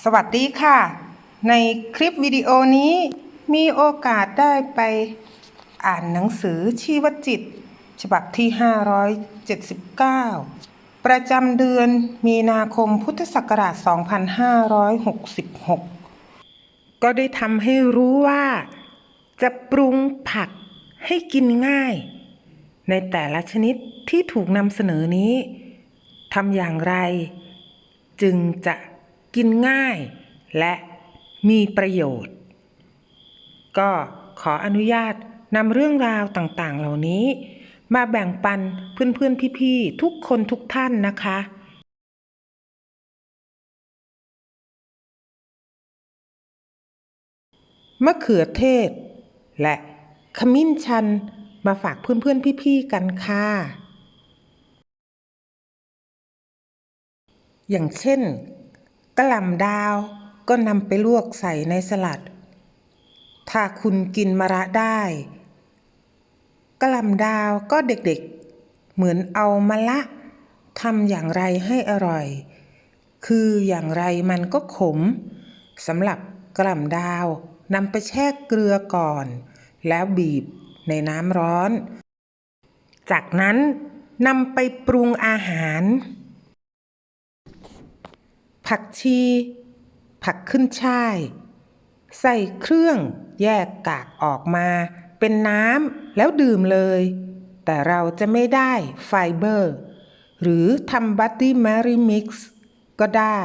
สวัสดีค่ะ ในคลิปวิดีโอนี้มีโอกาสได้ไปอ่านหนังสือชีวจิต ฉบับที่ 579 ประจำเดือนมีนาคมพุทธศักราช 2566 ก็ได้ทำให้รู้ว่า จะปรุงผักให้กินง่าย ในแต่ละชนิดที่ถูกนำเสนอนี้ทำอย่างไร จึงจะ กินง่าย และมีประโยชน์ ก็ขออนุญาตนำเรื่องราวต่างๆ เหล่านี้ มาแบ่งปันเพื่อนๆ พี่ๆ ทุกคนทุกท่านนะคะ มะเขือเทศ และขมิ้นชันมาฝากเพื่อนๆ พี่ๆ กันค่ะ อย่างเช่น กระหล่ำดาวก็นำไปลวกใส่ในสลัด ถ้าคุณกินมะระได้กระหล่ำดาวก็เด็กๆ เหมือนเอามะละทำอย่างไรให้อร่อย คืออย่างไรมันก็ขมสำหรับกระหล่ำดาวนำไปแช่เกลือก่อน แล้วบีบในน้ำร้อน จากนั้นนำไปปรุงอาหาร ผักชี ผักขึ้นช่าย ใส่เครื่องแยกกากออกมา เป็นน้ำแล้วดื่มเลย แต่เราจะไม่ได้ไฟเบอร์ หรือทำบัตตี้แมรี่มิกซ์ก็ได้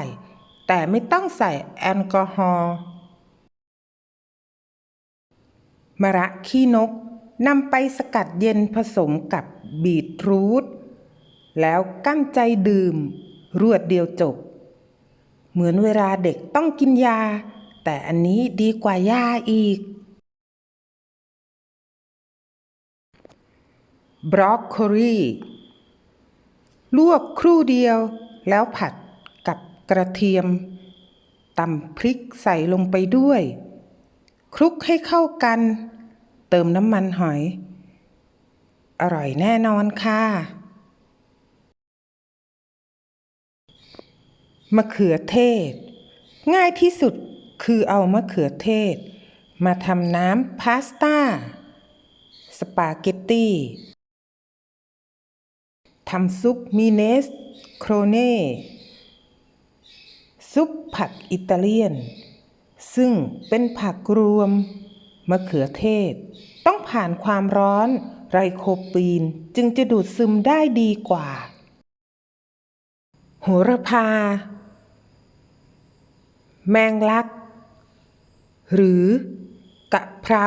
แต่ไม่ต้องใส่แอลกอฮอล์มะระขี้นกนำไปสกัดเย็นผสมกับบีทรูทแล้วกั้นใจดื่ม รวดเดียวจบ เหมือนเวลาเด็กต้องกินยา แต่อันนี้ดีกว่ายาอีก บรอกโคลีลวกครู่เดียวแล้วผัดกับกระเทียมตำพริกใส่ลงไปด้วย คลุกให้เข้ากัน เติมน้ำมันหอย อร่อยแน่นอนค่ะ มะเขือเทศ ง่ายที่สุดคือเอามะเขือเทศ มาทำน้ำพาสต้า สปาเกตตี้ทำซุปมีเนส โครเน่ ซุปผักอิตาเลียน ซึ่งเป็นผักรวม มะเขือเทศ ต้องผ่านความร้อนไรโคปีนจึงจะดูดซึมได้ดีกว่า โหระพา แมงลัก หรือกะเพรา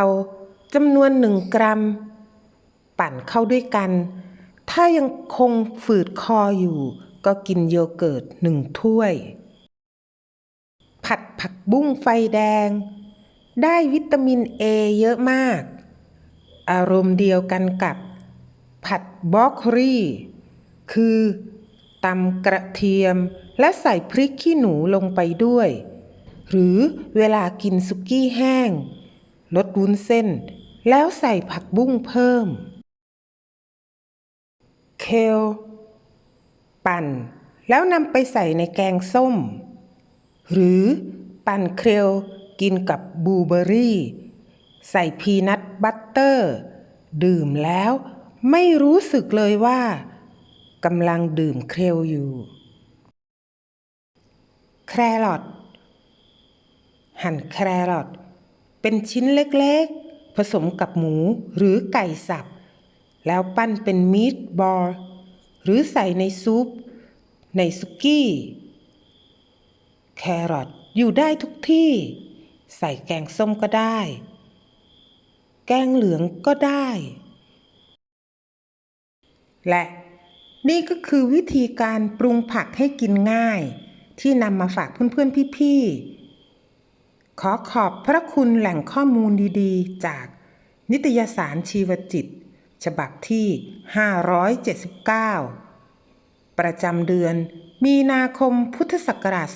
จำนวนหนึ่งกรัม ปั่นเข้าด้วยกัน ถ้ายังคงฝืดคออยู่ ก็กินโยเกิร์ตหนึ่งถ้วย ผัดผักบุ้งไฟแดง ได้วิตามินเอเยอะมาก อารมณ์เดียวกันกับ ผัดบรอกโคลีคือตำกระเทียมและใส่พริกขี้หนูลงไปด้วย หรือเวลากินสุกี้แห้งลดวุ้นเส้น แล้วใส่ผักบุ้งเพิ่ม เคล ปั่น แล้วนำไปใส่ในแกงส้ม หรือปั่นเคลกินกับบูเบอรี่ ใส่พีนัทบัตเตอร์ ดื่มแล้วไม่รู้สึกเลยว่ากำลังดื่มเคลอยู่ แครอท หั่นแครอทเป็นชิ้นเล็กๆ ผสมกับหมูหรือไก่สับ แล้วปั้นเป็นมีดบอลหรือใส่ในซุป ในสุกี้ แครอทอยู่ได้ทุกที่ ใส่แกงส้มก็ได้ แกงเหลืองก็ได้ และนี่ก็คือวิธีการปรุงผักให้กินง่าย ที่นำมาฝากเพื่อนๆพี่ๆ ขอขอบพระคุณแหล่งข้อมูลดีๆ จากนิตยสารชีวจิต ฉบับที่ 579 ประจำเดือนมีนาคมพุทธศักราช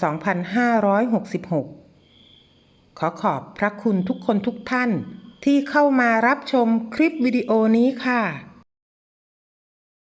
2566 ขอขอบพระคุณทุกคนทุกท่านที่เข้ามารับชมคลิปวิดีโอนี้ค่ะ